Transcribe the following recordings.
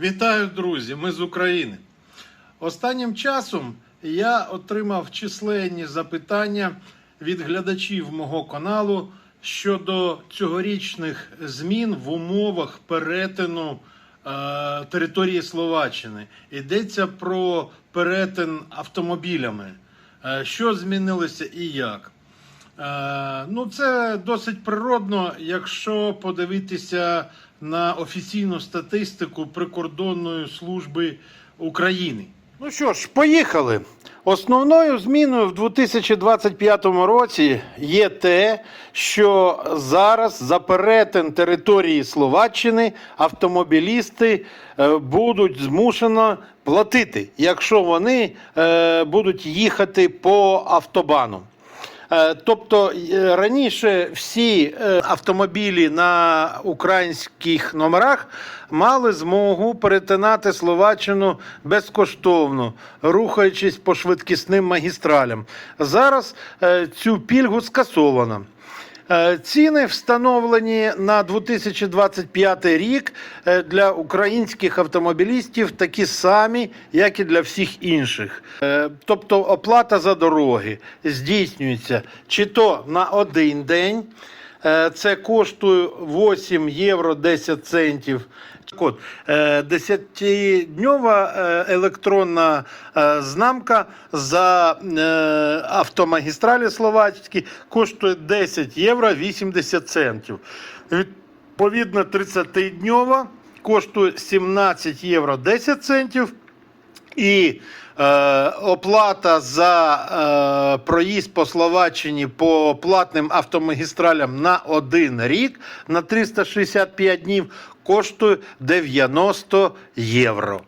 Вітаю, друзі! Ми з України. Останнім часом я отримав численні запитання від глядачів мого каналу щодо цьогорічних змін в умовах перетину е, території Словаччини. Йдеться про перетин автомобілями. Е, що змінилося і як? Е, Ну, це досить природно, якщо подивитися на офіційну статистику прикордонної служби України. Ну що ж, поїхали. Основною зміною в 2025 році є те, що зараз за перетин території Словаччини автомобілісти е, будуть змушено платити, якщо вони е, будуть їхати по автобану. Е, Тобто е, раніше всі е, автомобілі на українських номерах мали змогу перетинати Словаччину безкоштовно, рухаючись по швидкісним магістралям. Зараз цю пільгу скасовано. Е, Ціни встановлені на 2025 рік е, для українських автомобілістів такі самі, як і для всіх інших. Е, Тобто оплата за дороги здійснюється чи то на один день. Е, Це коштує 8 євро 10 центів. От, е, 10-дньова е, електронна знамка за автомагістралі словацькі коштує 10 євро 80 центів. Відповідно, 30-дньова коштує 17 євро 10 центів. І е, оплата за е, проїзд по Словаччині по платним автомагістралям на один рік на 365 днів коштує 90 євро.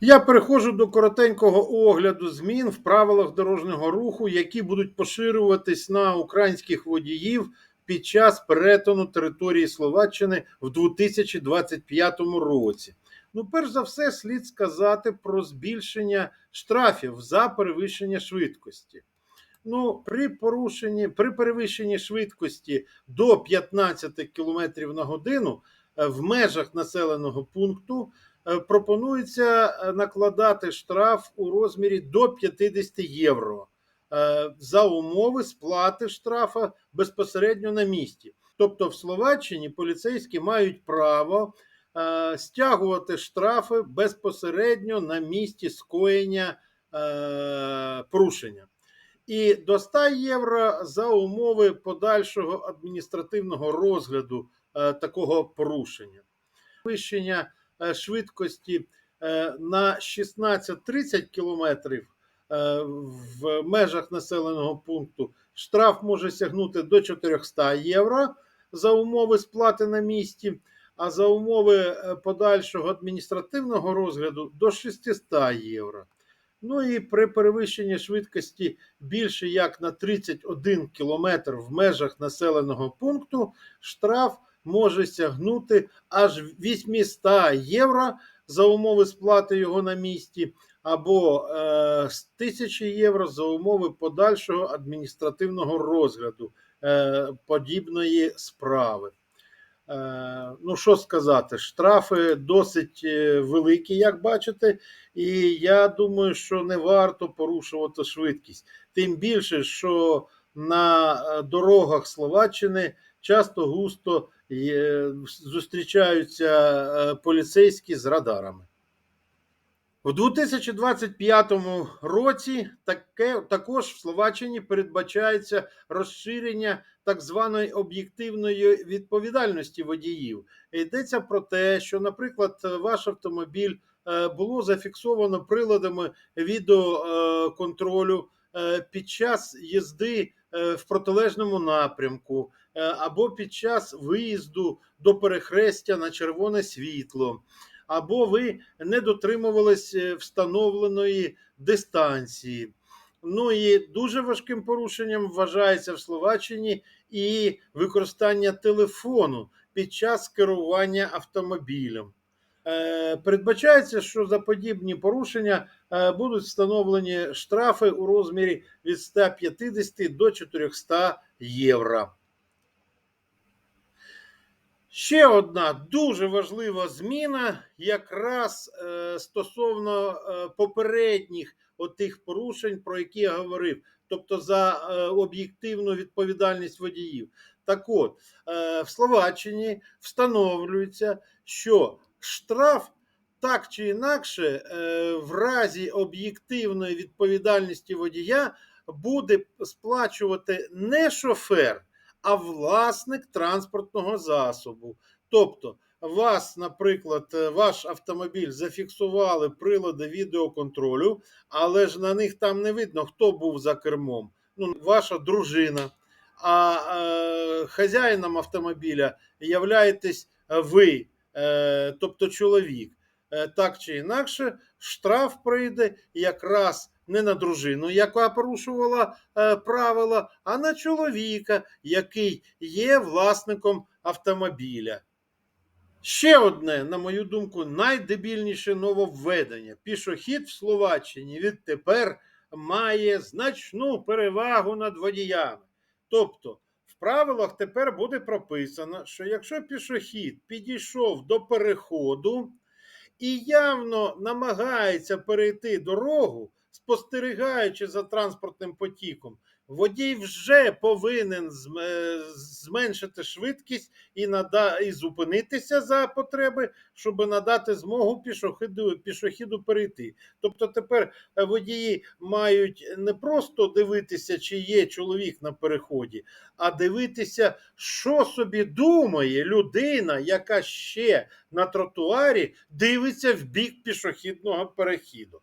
Я переходжу до коротенького огляду змін в правилах дорожнього руху, які будуть поширюватись на українських водіїв під час перетину території Словаччини в 2025 році. Ну, перш за все, слід сказати про збільшення штрафів за перевищення швидкості. Ну, при порушенні, при перевищенні швидкості до 15 км на годину е, в межах населеного пункту е, пропонується е, накладати штраф у розмірі до 50 євро за умови сплати штрафа безпосередньо на місці. Тобто в Словаччині поліцейські мають право стягувати штрафи безпосередньо на місці скоєння е, порушення. І до 100 євро за умови подальшого адміністративного розгляду е, такого порушення. Вищення е, швидкості е, на 16-30 кілометрів е, в межах населеного пункту штраф може сягнути до 400 євро за умови сплати на місці, а за умови е, подальшого адміністративного розгляду до 600 євро. Ну і при перевищенні швидкості більше як на 31 км в межах населеного пункту штраф може сягнути аж 800 євро за умови сплати його на місці, або е, 1000 євро за умови подальшого адміністративного розгляду е, подібної справи. Е, ну, що сказати, штрафи досить е, великі, як бачите, і я думаю, що не варто порушувати швидкість. Тим більше, що на е, дорогах Словаччини часто густо зустрічаються поліцейські з радарами. У 2025 році таке, також в Словаччині передбачається розширення так званої об'єктивної відповідальності водіїв. Йдеться про те, що, наприклад, ваш автомобіль е, було зафіксовано приладами відеоконтролю е, під час їзди е, в протилежному напрямку е, або під час виїзду до перехрестя на червоне світло або ви не дотримувались е, встановленої дистанції. Ну і дуже важким порушенням вважається в Словаччині і використання телефону під час керування автомобілем. Е, передбачається, що за подібні порушення е, будуть встановлені штрафи у розмірі від 150 до 400 євро. Ще одна дуже важлива зміна, якраз е, стосовно е, попередніх отих порушень, про які я говорив, тобто за е, об'єктивну відповідальність водіїв. Так от, в Словаччині встановлюється, що штраф так чи інакше, в разі об'єктивної відповідальності водія буде сплачувати не шофер, а власник транспортного засобу. Тобто, вас, наприклад, е, ваш автомобіль зафіксували прилади відеоконтролю, але ж на них там не видно, хто був за кермом. Ну, ваша дружина. А е, хазяїном автомобіля являєтесь ви, е, тобто чоловік. Е, так чи інакше, штраф прийде якраз не на дружину, яка порушувала е, правила, а на чоловіка, який є власником автомобіля. Ще одне, на мою думку, найдебільніше нововведення. Пішохід в Словаччині відтепер має значну перевагу над водіями. Тобто, в правилах тепер буде прописано, що якщо пішохід підійшов до переходу і явно намагається перейти дорогу, спостерігаючи за транспортним потіком, водій вже повинен е, зменшити швидкість і, нада... і зупинитися за потреби, щоб надати змогу пішохіду, пішохіду перейти. Тобто тепер е, водії мають не просто дивитися, чи є чоловік на переході, а дивитися, що собі думає людина, яка ще на тротуарі дивиться в бік пішохідного перехіду.